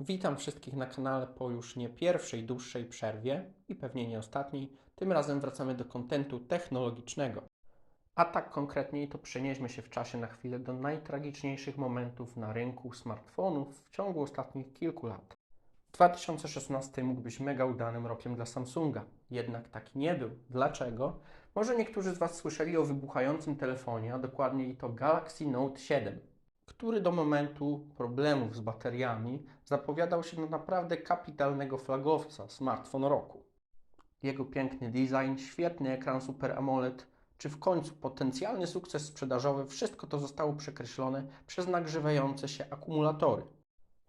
Witam wszystkich na kanale po już nie pierwszej dłuższej przerwie i pewnie nie ostatniej. Tym razem wracamy do kontentu technologicznego. A tak konkretniej to przenieśmy się w czasie na chwilę do najtragiczniejszych momentów na rynku smartfonów w ciągu ostatnich kilku lat. 2016 mógł być mega udanym rokiem dla Samsunga, jednak taki nie był. Dlaczego? Może niektórzy z Was słyszeli o wybuchającym telefonie, a dokładniej to Galaxy Note 7 który do momentu problemów z bateriami zapowiadał się na naprawdę kapitalnego flagowca smartfon roku. Jego piękny design, świetny ekran Super AMOLED, czy w końcu potencjalny sukces sprzedażowy, wszystko to zostało przekreślone przez nagrzewające się akumulatory.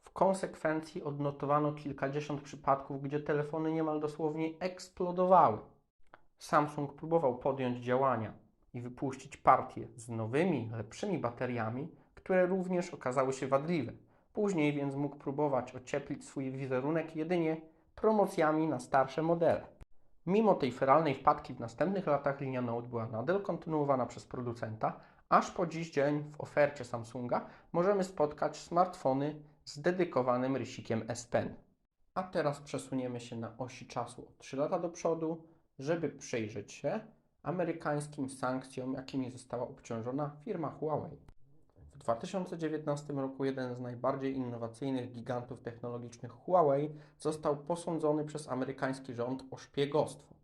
W konsekwencji odnotowano kilkadziesiąt przypadków, gdzie telefony niemal dosłownie eksplodowały. Samsung próbował podjąć działania i wypuścić partię z nowymi, lepszymi bateriami, które również okazały się wadliwe. Później więc mógł próbować ocieplić swój wizerunek jedynie promocjami na starsze modele. Mimo tej feralnej wpadki w następnych latach linia Note była nadal kontynuowana przez producenta, aż po dziś dzień w ofercie Samsunga możemy spotkać smartfony z dedykowanym rysikiem S Pen. A teraz przesuniemy się na osi czasu o 3 lata do przodu, żeby przyjrzeć się amerykańskim sankcjom, jakimi została obciążona firma Huawei. W 2019 roku jeden z najbardziej innowacyjnych gigantów technologicznych Huawei został posądzony przez amerykański rząd o szpiegostwo.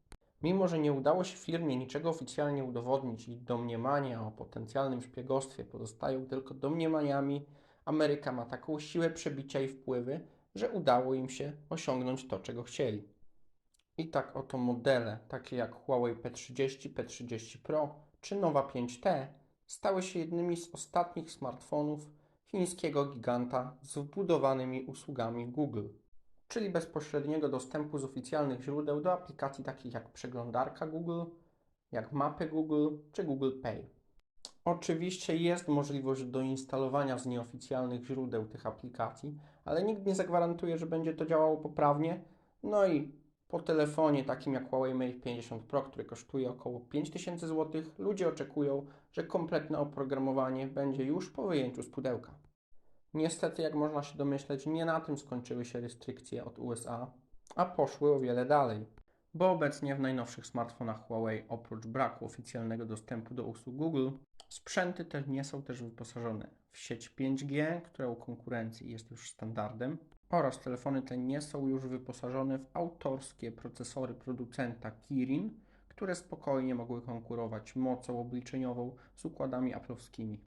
Mimo, że nie udało się firmie niczego oficjalnie udowodnić i domniemania o potencjalnym szpiegostwie pozostają tylko domniemaniami, Ameryka ma taką siłę przebicia i wpływy, że udało im się osiągnąć to, czego chcieli. I tak oto modele, takie jak Huawei P30, P30 Pro czy Nova 5T, stały się jednymi z ostatnich smartfonów chińskiego giganta z wbudowanymi usługami Google, czyli bezpośredniego dostępu z oficjalnych źródeł do aplikacji takich jak przeglądarka Google, jak mapy Google czy Google Pay. Oczywiście jest możliwość doinstalowania z nieoficjalnych źródeł tych aplikacji, ale nikt nie zagwarantuje, że będzie to działało poprawnie. No i po telefonie takim jak Huawei Mate 50 Pro, który kosztuje około 5000 zł, ludzie oczekują, że kompletne oprogramowanie będzie już po wyjęciu z pudełka. Niestety, jak można się domyśleć, nie na tym skończyły się restrykcje od USA, a poszły o wiele dalej. Bo obecnie w najnowszych smartfonach Huawei, oprócz braku oficjalnego dostępu do usług Google, sprzęty te nie są też wyposażone w sieć 5G, która u konkurencji jest już standardem, oraz telefony te nie są już wyposażone w autorskie procesory producenta Kirin, które spokojnie mogły konkurować mocą obliczeniową z układami aplowskimi.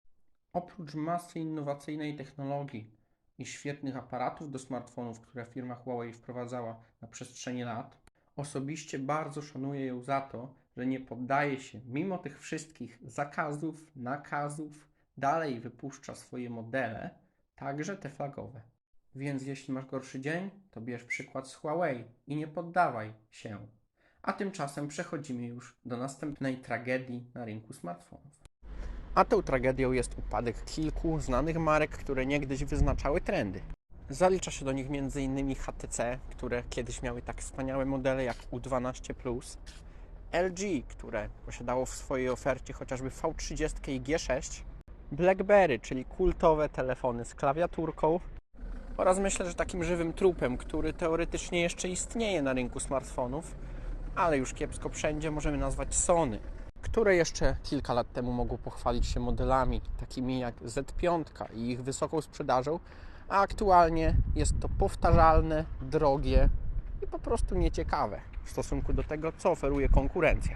Oprócz masy innowacyjnej technologii i świetnych aparatów do smartfonów, które firma Huawei wprowadzała na przestrzeni lat, osobiście bardzo szanuję ją za to, że nie poddaje się, mimo tych wszystkich zakazów, nakazów, dalej wypuszcza swoje modele, także te flagowe. Więc jeśli masz gorszy dzień, to bierz przykład z Huawei i nie poddawaj się. A tymczasem przechodzimy już do następnej tragedii na rynku smartfonów. A tą tragedią jest upadek kilku znanych marek, które niegdyś wyznaczały trendy. Zalicza się do nich m.in. HTC, które kiedyś miały tak wspaniałe modele jak U12, LG, które posiadało w swojej ofercie chociażby V30 i G6, BlackBerry, czyli kultowe telefony z klawiaturką, oraz myślę, że takim żywym trupem, który teoretycznie jeszcze istnieje na rynku smartfonów, ale już kiepsko wszędzie możemy nazwać Sony, które jeszcze kilka lat temu mogło pochwalić się modelami takimi jak Z5 i ich wysoką sprzedażą, a aktualnie jest to powtarzalne, drogie i po prostu nieciekawe w stosunku do tego, co oferuje konkurencja.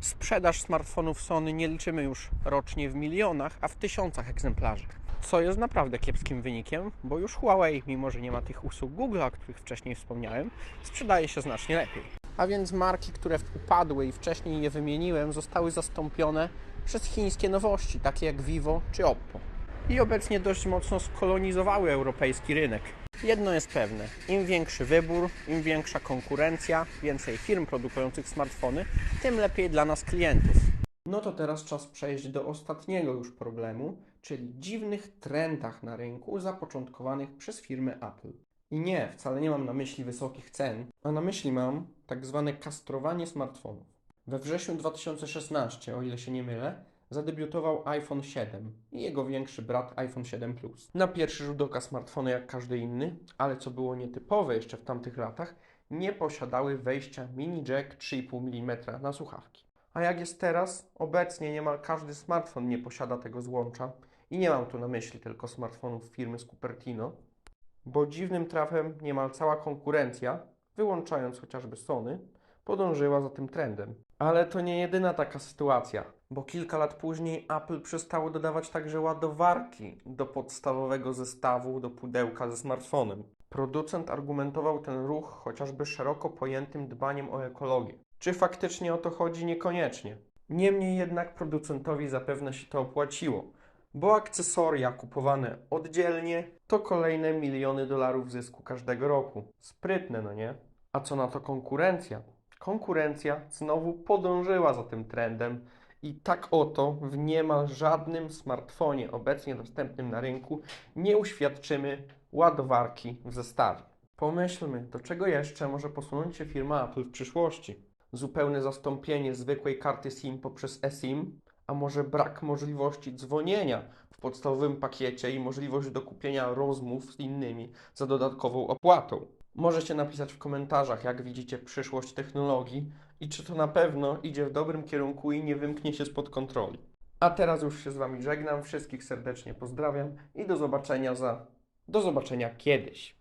Sprzedaż smartfonów Sony nie liczymy już rocznie w milionach, a w tysiącach egzemplarzy co jest naprawdę kiepskim wynikiem, bo już Huawei, mimo że nie ma tych usług Google, o których wcześniej wspomniałem, sprzedaje się znacznie lepiej. A więc marki, które upadły i wcześniej je wymieniłem, zostały zastąpione przez chińskie nowości, takie jak Vivo czy Oppo. I obecnie dość mocno skolonizowały europejski rynek. Jedno jest pewne: im większy wybór, im większa konkurencja, więcej firm produkujących smartfony, tym lepiej dla nas klientów. No to teraz czas przejść do ostatniego już problemu, czyli dziwnych trendach na rynku zapoczątkowanych przez firmę Apple. I nie, wcale nie mam na myśli wysokich cen, a na myśli mam tak zwane kastrowanie smartfonów. We wrześniu 2016, o ile się nie mylę, zadebiutował iPhone 7 i jego większy brat iPhone 7 Plus. Na pierwszy rzut oka smartfony jak każdy inny, ale co było nietypowe jeszcze w tamtych latach, nie posiadały wejścia mini jack 3,5 mm na słuchawki. A jak jest teraz, obecnie niemal każdy smartfon nie posiada tego złącza i nie mam tu na myśli tylko smartfonów firmy z Cupertino, bo dziwnym trafem niemal cała konkurencja, wyłączając chociażby Sony, podążyła za tym trendem. Ale to nie jedyna taka sytuacja, bo kilka lat później Apple przestało dodawać także ładowarki do podstawowego zestawu, do pudełka ze smartfonem. Producent argumentował ten ruch chociażby szeroko pojętym dbaniem o ekologię. Czy faktycznie o to chodzi? Niekoniecznie. Niemniej jednak producentowi zapewne się to opłaciło, bo akcesoria kupowane oddzielnie to kolejne miliony dolarów zysku każdego roku. Sprytne, no nie? A co na to konkurencja? Konkurencja znowu podążyła za tym trendem i tak oto w niemal żadnym smartfonie obecnie dostępnym na rynku nie uświadczymy ładowarki w zestawie. Pomyślmy, do czego jeszcze może posunąć się firma Apple w przyszłości? Zupełne zastąpienie zwykłej karty SIM poprzez eSIM, a może brak możliwości dzwonienia w podstawowym pakiecie i możliwość dokupienia rozmów z innymi za dodatkową opłatą. Możecie napisać w komentarzach, jak widzicie przyszłość technologii i czy to na pewno idzie w dobrym kierunku i nie wymknie się spod kontroli. A teraz już się z Wami żegnam, wszystkich serdecznie pozdrawiam i do zobaczenia za... do zobaczenia kiedyś.